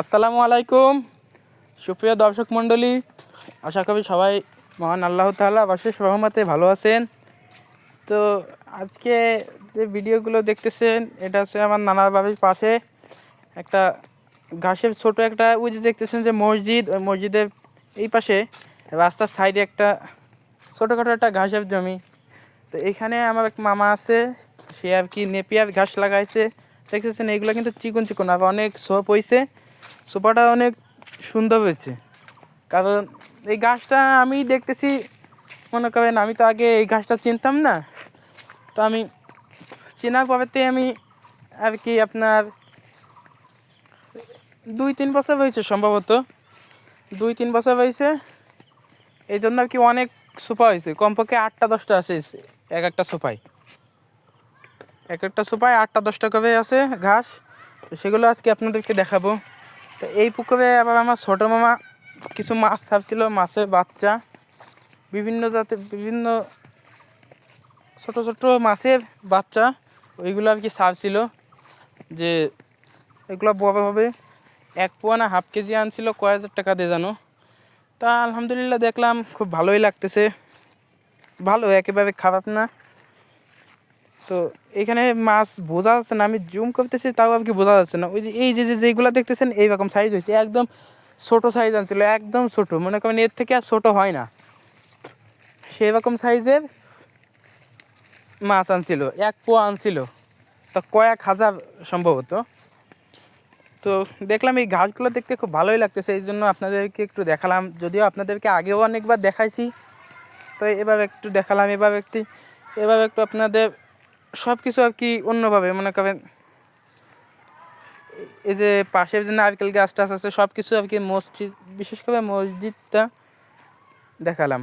আসসালামু আলাইকুম। সুপ্রিয় দর্শক মণ্ডলী, আশা করি সবাই মহান আল্লাহ তাআলা অশেষ রহমতে ভালো আছেন। তো আজকে যে ভিডিওগুলো দেখতেছেন, এটা হচ্ছে আমার নানার পাশে একটা ঘাসের ছোট একটা ওই যে দেখতেছেন যে মসজিদ, ওই মসজিদের এই পাশে রাস্তার সাইডে একটা ছোটোখাটো একটা ঘাসের জমি। তো এখানে আমার এক মামা আছে, সে আর কি নেপিয়ার ঘাস লাগাইছে। দেখতেছেন এইগুলো কিন্তু চিকন চিকন আর অনেক সোপ হয়েছে সোপাটা অনেক সুন্দর হয়েছে। কারণ এই গাছটা আমি দেখতেছি, মনে করেন আমি তো আগে এই গাছটা চিনতাম না। তো আমি চেনার পরেতে আমি আর কি আপনার দুই তিন বছর হয়েছে সম্ভবত। দুই তিন বছর হয়েছে। এই জন্য আর কি অনেক সোফা হয়েছে। কমপক্ষে আটটা দশটা আছে এক একটা সোফায়। এক একটা সোফায় আটটা দশটা করে আছে ঘাস। তো সেগুলো আজকে আপনাদেরকে দেখাবো। তো এই পুকুরে আবার আমার ছোটো মামা কিছু মাছ ছাড়ছিল, মাছের বাচ্চা। বিভিন্ন জাতের বিভিন্ন ছোট ছোট মাছের বাচ্চা, ওইগুলো আর কি ছাড়ছিল। যে এগুলো বড় হবে এক পোয়া না হাফ কেজি আনছিল, কয় হাজার টাকা দিয়ে জানো? তা আলহামদুলিল্লাহ দেখলাম খুব ভালোই লাগতেছে। ভালো, একেবারে খারাপ না। তো এখানে মাছ বোঝা যাচ্ছে না, আমি জুম করতেছি, তাও আর কি বোঝা যাচ্ছে না। ওই যে, এই যে যেগুলো দেখতেছেন, এইরকম সাইজ হয়েছে। একদম ছোট সাইজ আনছিল, একদম ছোট। মনে করেন এর থেকে আর ছোট হয় না। সেই রকম সাইজের মাছ আনছিল, এক পোয়া আনছিল। তা কয়েক হাজার সম্ভবত। তো দেখলাম এই ঘাসগুলো দেখতে খুব ভালোই লাগতেছে, এই জন্য আপনাদেরকে একটু দেখালাম। যদিও আপনাদেরকে আগেও অনেকবার দেখাইছি। তো এবার একটু দেখালাম এবার একটি এবার একটু আপনাদের সব কিছু আর কি অন্যভাবে, মনে করেন, এই যে পাশের যে নারকেল গাছ টাছ আছে সব কিছু আর কি মসজিদ, বিশেষ করে মসজিদটা দেখালাম।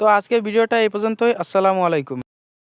তো আজকের ভিডিওটা এই পর্যন্তই, আসসালামু আলাইকুম।